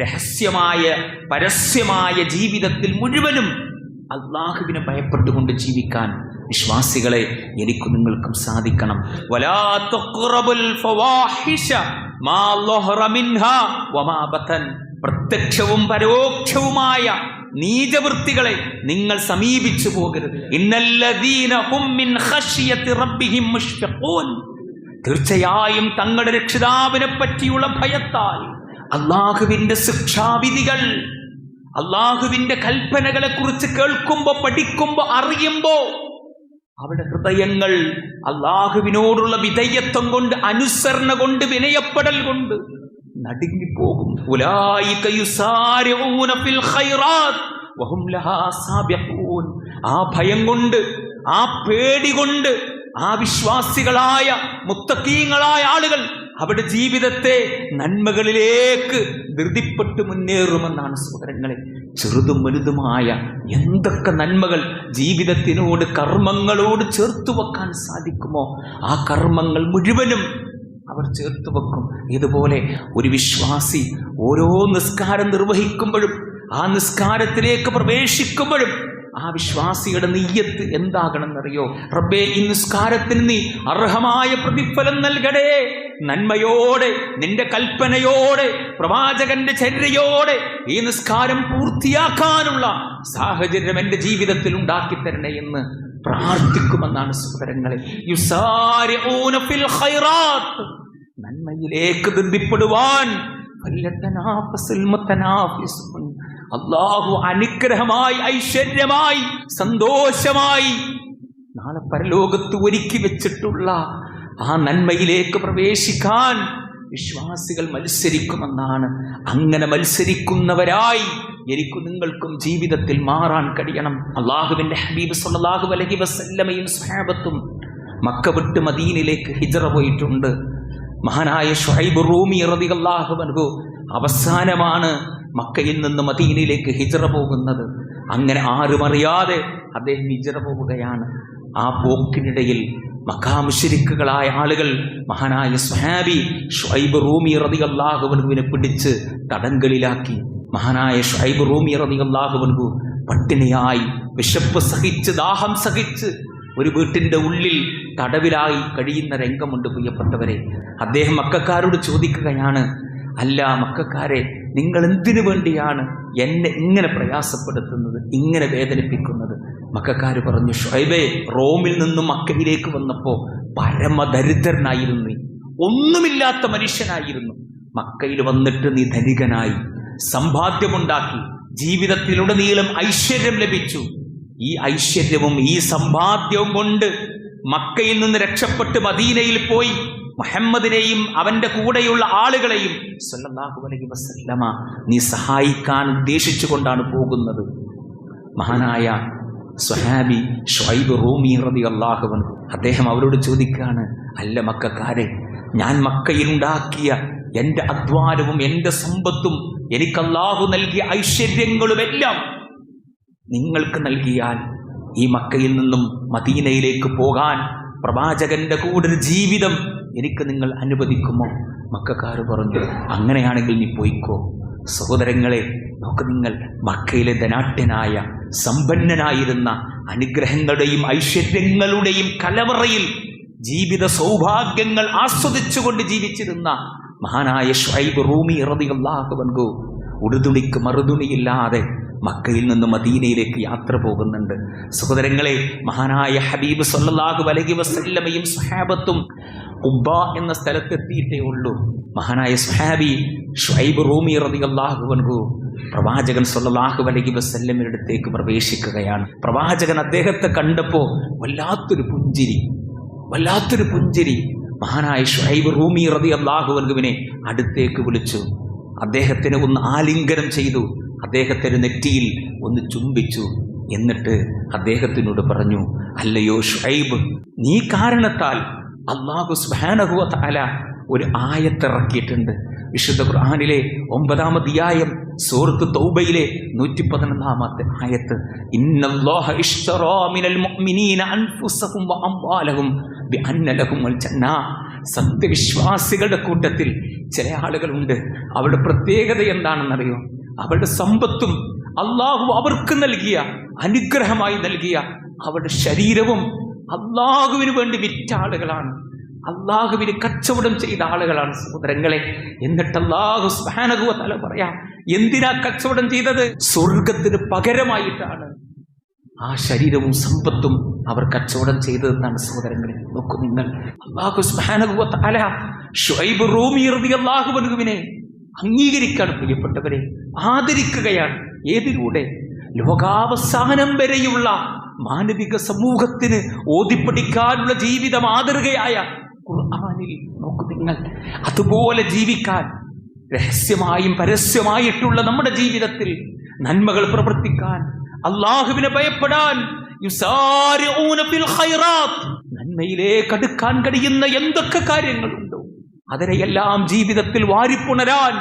രഹസ്യമായ പരസ്യമായ ജീവിതത്തിൽ മുഴുവനും അള്ളാഹുവിനെ ഭയപ്പെട്ടുകൊണ്ട് ജീവിക്കാൻ വിശ്വാസികളെ എനിക്കും നിങ്ങൾക്കും സാധിക്കണം. പ്രത്യക്ഷവും പരോക്ഷവുമായ നീചവൃത്തികളെ നിങ്ങൾ സമീപിച്ചു പോകരുത്. തീർച്ചയായും തങ്ങളുടെ രക്ഷിതാവിനെ പറ്റിയുള്ള ഭയത്താൽ അള്ളാഹുവിന്റെ ശിക്ഷാവിധികൾ അള്ളാഹുവിന്റെ കൽപ്പനകളെ കുറിച്ച് കേൾക്കുമ്പോ പഠിക്കുമ്പോ അറിയുമ്പോ അവിടെ ഹൃദയങ്ങൾ അള്ളാഹുവിനോടുള്ള വിധേയത്വം കൊണ്ട് അനുസരണ കൊണ്ട് വിനയപ്പെടൽ കൊണ്ട് നടുങ്ങിപ്പോകും. ആ ഭയം കൊണ്ട് ആ പേടി കൊണ്ട് ആ വിശ്വാസികളായ മുത്തക്കീങ്ങളായ ആളുകൾ അവിടെ ജീവിതത്തെ നന്മകളിലേക്ക് ധൃതിപ്പെട്ട് മുന്നേറുമെന്നാണ് സഹോദരങ്ങളെ. ചെറുതും വലുതുമായ എന്തൊക്കെ നന്മകൾ ജീവിതത്തിനോട് കർമ്മങ്ങളോട് ചേർത്തു വെക്കാൻ സാധിക്കുമോ? ആ കർമ്മങ്ങൾ മുഴുവനും അവർ ചേർത്ത് വെക്കും. ഇതുപോലെ ഒരു വിശ്വാസി ഓരോ നിസ്കാരം നിർവഹിക്കുമ്പോഴും ആ നിസ്കാരത്തിലേക്ക് പ്രവേശിക്കുമ്പോഴും ആ വിശ്വാസിയുടെ നെയ്യത്ത് എന്താകണമെന്നറിയോ? റബ്ബേ ഈ നിസ്കാരത്തിന് നീ അർഹമായ പ്രതിഫലം നൽകടേ നന്മയോടെ നിന്റെ കൽപ്പനയോടെ പ്രവാചകന്റെ ചര്യയോടെ ഈ നിസ്കാരം പൂർത്തിയാക്കാനുള്ള സാഹചര്യം എന്റെ ജീവിതത്തിൽ ഉണ്ടാക്കി തരണേ എന്ന് പ്രാർത്ഥിക്കുമെന്നാണ് ഖൈറാത്ത് നന്മയിലേക്ക് ബന്ധിപ്പെടുവാൻ. അള്ളാഹു അനുഗ്രഹമായി ഐശ്വര്യമായി സന്തോഷമായി നാളെ പരലോകത്ത് ഒരുക്കി വെച്ചിട്ടുള്ള ആ നന്മയിലേക്ക് പ്രവേശിക്കാൻ വിശ്വാസികൾ മത്സരിക്കുമെന്നാണ്. അങ്ങനെ മത്സരിക്കുന്നവരായി എനിക്ക് നിങ്ങൾക്കും ജീവിതത്തിൽ മാറാൻ കഴിയണം. അള്ളാഹുവിന്റെ ഹബീബ് സല്ലാഹു അലഹി വസല്ലമയും സ്വഹാബത്തും മക്ക വിട്ട് മദീനിലേക്ക് ഹിജറ പോയിട്ടുണ്ട്. മഹാനായ ഷുഹൈബ് റൂമി റളിയല്ലാഹു അൻഹു അവസാനമാണ് മക്കയിൽ നിന്ന് മദീനയിലേക്ക് ഹിജറ പോകുന്നത്. അങ്ങനെ ആരുമറിയാതെ അദ്ദേഹം ഹിജറ പോവുകയാണ്. ആ പോക്കിനിടയിൽ മക്കാമുശരിക്കുകളായ ആളുകൾ മഹാനായ സ്വഹാബി ഷൈബ് റൂമി റളിയല്ലാഹുവിനെ പിടിച്ച് തടങ്കലിലാക്കി. മഹാനായ ഷൈബ് റൂമി റളിയല്ലാഹുവിനു പട്ടിണിയായി വിശപ്പ് സഹിച്ച് ദാഹം സഹിച്ച് ഒരു വീട്ടിന്റെ ഉള്ളിൽ തടവിലായി കഴിയുന്ന രംഗമുണ്ട് പ്രിയപ്പെട്ടവരെ. അദ്ദേഹം മക്കാരോട് ചോദിക്കുകയാണ് അല്ല മക്കാരെ നിങ്ങൾ എന്തിനു വേണ്ടിയാണ് എന്നെ ഇങ്ങനെ പ്രയാസപ്പെടുത്തുന്നത് ഇങ്ങനെ വേദനിപ്പിക്കുന്നത്? മക്കാര് പറഞ്ഞു ഷൈബേ റോമിൽ നിന്ന് മക്കയിലേക്ക് വന്നപ്പോൾ പരമദരിദ്രനായിരുന്നു നീ. ഒന്നുമില്ലാത്ത മനുഷ്യനായിരുന്നു. മക്കയിൽ വന്നിട്ട് നീ ധനികനായി. സമ്പാദ്യമുണ്ടാക്കി. ജീവിതത്തിലുടനീളം ഐശ്വര്യം ലഭിച്ചു. ഈ ഐശ്വര്യവും ഈ സമ്പാദ്യവും കൊണ്ട് മക്കയിൽ നിന്ന് രക്ഷപ്പെട്ട് മദീനയിൽ പോയി മുഹമ്മദിനെയും അവന്റെ കൂടെയുള്ള ആളുകളെയും സല്ലല്ലാഹു അലൈഹി വസല്ലമ നീ സഹായിക്കാൻ ഉദ്ദേശിച്ചുകൊണ്ടാണ് പോകുന്നത്. മഹാനായ സ്വഹാബി ഷൈബ് റൂമി റളിയല്ലാഹു അള്ളാഹുവൻ അദ്ദേഹം അവരോട് ചോദിക്കുകയാണ് അല്ല മക്കാരെ ഞാൻ മക്കയിലുണ്ടാക്കിയ എന്റെ അധ്വാനവും എന്റെ സമ്പത്തും എനിക്ക് അള്ളാഹു നൽകിയ ഐശ്വര്യങ്ങളുമെല്ലാം നിങ്ങൾക്ക് നൽകിയാൽ ഈ മക്കയിൽ നിന്നും മദീനയിലേക്ക് പോകാൻ പ്രവാചകന്റെ കൂടെ ജീവിതം എനിക്ക് നിങ്ങൾ അനുവദിക്കുമോ? മക്കാർ പറഞ്ഞു അങ്ങനെയാണെങ്കിൽ നീ പോയിക്കോ. സഹോദരങ്ങളെ നോക്ക് നിങ്ങൾ മക്കയിലെ ധനാട്യനായ സമ്പന്നനായിരുന്ന അനുഗ്രഹങ്ങളുടെയും ഐശ്വര്യങ്ങളുടെയും കലവറയിൽ ജീവിത സൗഭാഗ്യങ്ങൾ ആസ്വദിച്ചുകൊണ്ട് ജീവിച്ചിരുന്ന മഹാനായ ഷൈബ് റൂമി ഇറതിയല്ലാഹുവൻകു ഉടുതുണിക്ക് മറുതുണിയില്ലാതെ മക്കയിൽ നിന്ന് മദീനയിലേക്ക് യാത്ര പോകുന്നുണ്ട്. സഹോദരങ്ങളെ മഹാനായ ഹബീബ് സല്ലാഹു വലകി വസല്ലമയും സ്വഹാബത്തും ഉബ്ബ എന്ന സ്ഥലത്തെത്തിയിട്ടേ ഉള്ളൂ. മഹാനായ സ്വഹാബി ഷൈബ് റൂമി റളിയല്ലാഹു അൻഹു പ്രവാചകൻ സൊല്ലാഹു അലൈഹി വസല്ലമയുടെ അടുത്തേക്ക് പ്രവേശിക്കുകയാണ്. പ്രവാചകൻ അദ്ദേഹത്തെ കണ്ടപ്പോൾ വല്ലാത്തൊരു പുഞ്ചിരി വല്ലാത്തൊരു പുഞ്ചിരി. മഹാനായ ഷൈബ് റൂമി റതി അള്ളാഹു വലഹുവിനെ അടുത്തേക്ക് വിളിച്ചു. അദ്ദേഹത്തിന് ഒന്ന് ആലിംഗനം ചെയ്തു. അദ്ദേഹത്തിന് നെറ്റിയിൽ ഒന്ന് ചുംബിച്ചു. എന്നിട്ട് അദ്ദേഹത്തിനോട് പറഞ്ഞു അല്ലയോ ഷൈബ് നീ കാരണത്താൽ അള്ളാഹു സുബ്ഹാനഹു തആല ഒരു ആയത്തിറക്കിയിട്ടുണ്ട്. വിശുദ്ധ ഖുർആനിലെ ഒമ്പതാം അധ്യായം സൂറത്ത് തൗബയിലെ നൂറ്റി പതിനൊന്നാമത്തെ ആയത്ത് സത്യവിശ്വാസികളുടെ കൂട്ടത്തിൽ ചില ആളുകളുണ്ട്. അവരുടെ പ്രത്യേകത എന്താണെന്നറിയോ? അവരുടെ സമ്പത്തും അള്ളാഹു അവർക്ക് നൽകിയ അനുഗ്രഹമായി നൽകിയ അവരുടെ ശരീരവും അള്ളാഹുവിന് വേണ്ടി വിറ്റ ആളുകളാണ്. അള്ളാഹുവിന് കച്ചവടം ചെയ്ത ആളുകളാണ് സഹോദരങ്ങളെ. എന്നിട്ട് അള്ളാഹു സ്മാനകുവ തല പറയാം എന്തിനാ കച്ചവടം ചെയ്തത്? സ്വർഗത്തിന് പകരമായിട്ടാണ് ആ ശരീരവും സമ്പത്തും അവർ കച്ചവടം ചെയ്തതെന്നാണ് സഹോദരങ്ങളെ. നോക്കൂ നിങ്ങൾ. അള്ളാഹു സ്മാനകുവ തല ഷുഐബ് റൂമി അള്ളാഹുബനുവിനെ അംഗീകരിക്കാണ് പ്രിയപ്പെട്ടവരെ. ആദരിക്കുകയാണ്. ഏതിലൂടെ? ലോകാവസാനം വരെയുള്ള മാനവിക സമൂഹത്തിന് ഓതിപ്പടിക്കാനുള്ള ജീവിത മാതൃകയായ ഖുർആനിൽ നോക്കൂ നിങ്ങൾ അതുപോലെ ജീവിക്കാൻ രഹസ്യമായും പരസ്യമായിട്ടുള്ള നമ്മുടെ ജീവിതത്തിൽ നന്മകൾ പ്രവർത്തിക്കാൻ അള്ളാഹുവിനെ ഭയപ്പെടാൻ. നന്മയിലേക്ക് അടുക്കാൻ കഴിയുന്ന എന്തൊക്കെ കാര്യങ്ങളുണ്ടോ അതിനെയെല്ലാം ജീവിതത്തിൽ വാരിപ്പുണരാൻ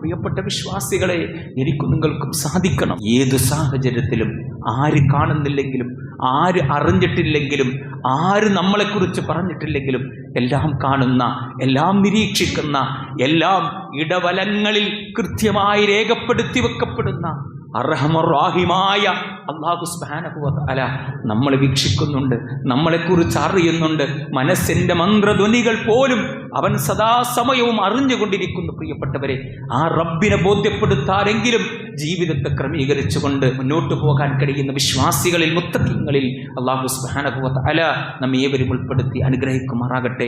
പ്രിയപ്പെട്ട വിശ്വാസികളെ എനിക്കും നിങ്ങൾക്കും സാധിക്കണം ഏത് സാഹചര്യത്തിലും ആര് കാണുന്നില്ലെങ്കിലും ആര് അറിഞ്ഞിട്ടില്ലെങ്കിലും ആര് നമ്മളെക്കുറിച്ച് പറഞ്ഞിട്ടില്ലെങ്കിലും എല്ലാം കാണുന്ന എല്ലാം നിരീക്ഷിക്കുന്ന എല്ലാം ഇടവലങ്ങളിൽ കൃത്യമായി രേഖപ്പെടുത്തി വെക്കപ്പെടുന്ന അർഹമറാഹിമായ അള്ളാഹു സ്ബാനഹുവല നമ്മളെ വീക്ഷിക്കുന്നുണ്ട് നമ്മളെക്കുറിച്ച് അറിയുന്നുണ്ട്. മനസ്സിന്റെ മന്ത്രധ്വനികൾ പോലും അവൻ സദാസമയവും അറിഞ്ഞുകൊണ്ടിരിക്കുന്നു പ്രിയപ്പെട്ടവരെ. ആ റബ്ബിനെ ബോധ്യപ്പെടുത്താരെങ്കിലും ജീവിതത്തെ ക്രമീകരിച്ചുകൊണ്ട് മുന്നോട്ട് പോകാൻ കഴിയുന്ന വിശ്വാസികളിൽ മുത്തക്കിങ്ങളിൽ അള്ളാഹു സ്ബാനഹുവല നമ്മേവരും ഉൾപ്പെടുത്തി അനുഗ്രഹിക്കുമാറാകട്ടെ.